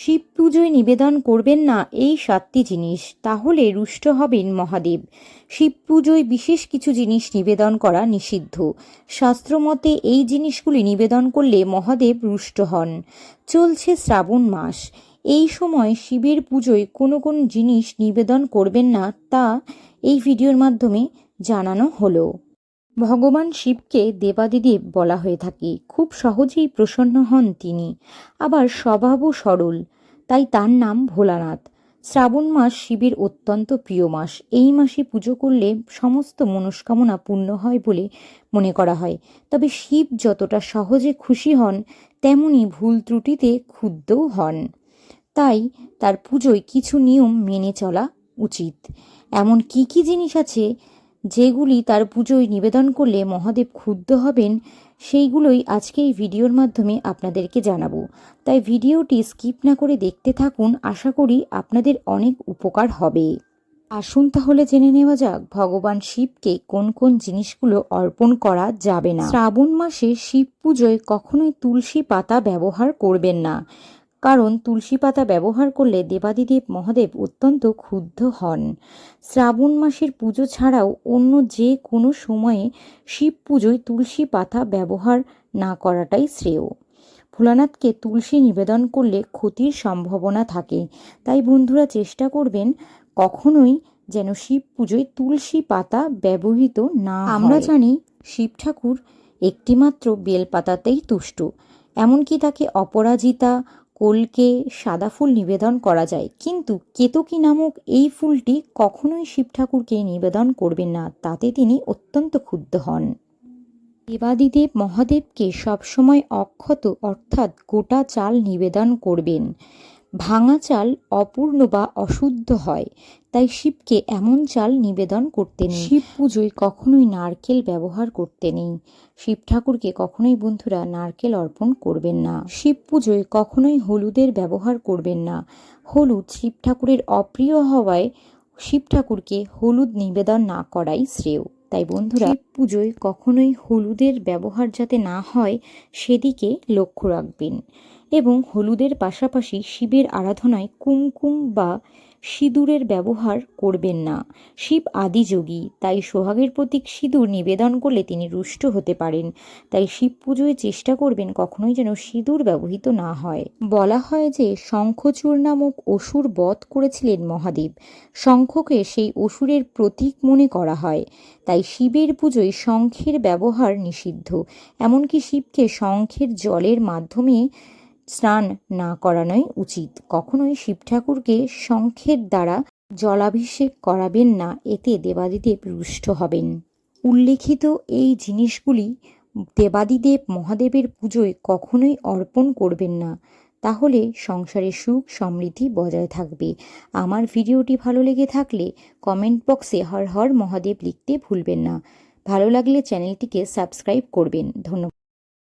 শিব পুজোয় নিবেদন করবেন না এই সাতটি জিনিস, তাহলে রুষ্ট হবেন মহাদেব। শিব পুজোয় বিশেষ কিছু জিনিস নিবেদন করা নিষিদ্ধ। শাস্ত্রমতে এই জিনিসগুলি নিবেদন করলে মহাদেব রুষ্ট হন। চলছে শ্রাবণ মাস। এই সময় শিবের পুজোয় কোনো কোন জিনিস নিবেদন করবেন না তা এই ভিডিওর মাধ্যমে জানানো হলো। ভগবান শিবকে দেবাদিদেব বলা হয়ে থাকে। খুব সহজেই প্রসন্ন হন তিনি। আবার স্বভাবও সরল। তাই তার নাম ভোলানাথ। শ্রাবণ মাস শিবের অত্যন্ত প্রিয় মাস। এই মাসে পুজো করলে সমস্ত মনস্কামনা পূর্ণ হয় বলে মনে করা হয়। তবে শিব যতটা সহজে খুশি হন, তেমনি ভুল ত্রুটিতে ক্ষুব্ধও হন। তাই তার পুজোয় কিছু নিয়ম মেনে চলা উচিত। এমন কি কি জিনিস আছে যেগুলি তার পুজোয় নিবেদন করলে মহাদেব ক্ষুব্ধ হবেন, সেইগুলোই আজকে এই ভিডিওর মাধ্যমে আপনাদেরকে জানাব। তাই ভিডিওটি স্কিপ না করে দেখতে থাকুন, আশা করি আপনাদের অনেক উপকার হবে। আসুন তাহলে জেনে নেওয়া যাক, ভগবান শিবকে কোন কোন জিনিসগুলো অর্পণ করা যাবে না। শ্রাবণ মাসে শিব পুজোয় কখনোই তুলসী পাতা ব্যবহার করবেন না। কারণ তুলসী পাতা ব্যবহার করলে দেবাদিদেব মহাদেব অত্যন্ত ক্ষুব্ধ হন। শ্রাবণ মাসের পুজো ছাড়াও অন্য যে কোনো সময়ে শিব পুজোয় তুলসী পাতা ব্যবহার না করাটাই শ্রেয়। ভোলানাথকে তুলসী নিবেদন করলে ক্ষতির সম্ভাবনা থাকে। তাই বন্ধুরা চেষ্টা করবেন কখনোই যেন শিব পুজোয় তুলসী পাতা ব্যবহৃত না আমরা জানি শিব ঠাকুর একটিমাত্র বেলপাতাতেই তুষ্ট। এমনকি তাকে অপরাজিতা কলকে সাদা ফুল নিবেদন করা যায়। কিন্তু কেতকী নামক এই ফুলটি কখনোই শিব ঠাকুরকে নিবেদন করবেন না, তাতে তিনি অত্যন্ত ক্ষুব্ধ হন। দেবাদিদেব মহাদেবকে সবসময় অক্ষত অর্থাৎ গোটা চাল নিবেদন করবেন। ভাঙা চাল অপূর্ণ বা অশুদ্ধ হয় তাই শিবকে এমন চাল নিবেদন করতে নেই। শিব পুজোয় কখনোই নারকেল ব্যবহার করতে নেই। শিব ঠাকুরকে কখনোই বন্ধুরা নারকেল অর্পণ করবেন না। শিব পুজোয় কখনোই হলুদের ব্যবহার করবেন না। হলুদ শিব ঠাকুরের অপ্রিয় হওয়ায় শিব ঠাকুরকে হলুদ নিবেদন না করাই শ্রেয়। তাই বন্ধুরা শিব পুজোয় কখনোই হলুদের ব্যবহার যাতে না হয় সেদিকে লক্ষ্য রাখবেন। এবং হলুদের পাশাপাশি শিবের আরাধনায় কুমকুম বা সিঁদুরের ব্যবহার করবেন না। শিব আদিযোগী, তাই সোহাগের প্রতীক সিঁদুর নিবেদন করলে তিনি রুষ্ট হতে পারেন। তাই শিব পুজোয় চেষ্টা করবেন কখনোই যেন সিঁদুর ব্যবহৃত না হয়। বলা হয় যে, শঙ্খচূড় নামক অসুর বধ করেছিলেন মহাদেব। শঙ্খকে সেই অসুরের প্রতীক মনে করা হয়। তাই শিবের পুজোয় শঙ্খের ব্যবহার নিষিদ্ধ। এমনকি শিবকে শঙ্খের জলের মাধ্যমে স্নান না করানোই উচিত। কখনোই শিব ঠাকুরকে শঙ্খের দ্বারা জলাভিষেক করাবেন না, এতে দেবাদিদেব রুষ্ট হবেন। উল্লেখিত এই জিনিসগুলি দেবাদিদেব মহাদেবের পুজোয় কখনোই অর্পণ করবেন না। তাহলে সংসারে সুখ সমৃদ্ধি বজায় থাকবে। আমার ভিডিওটি ভালো লেগে থাকলে কমেন্ট বক্সে হর হর মহাদেব লিখতে ভুলবেন না। ভালো লাগলে চ্যানেলটিকে সাবস্ক্রাইব করবেন। ধন্যবাদ।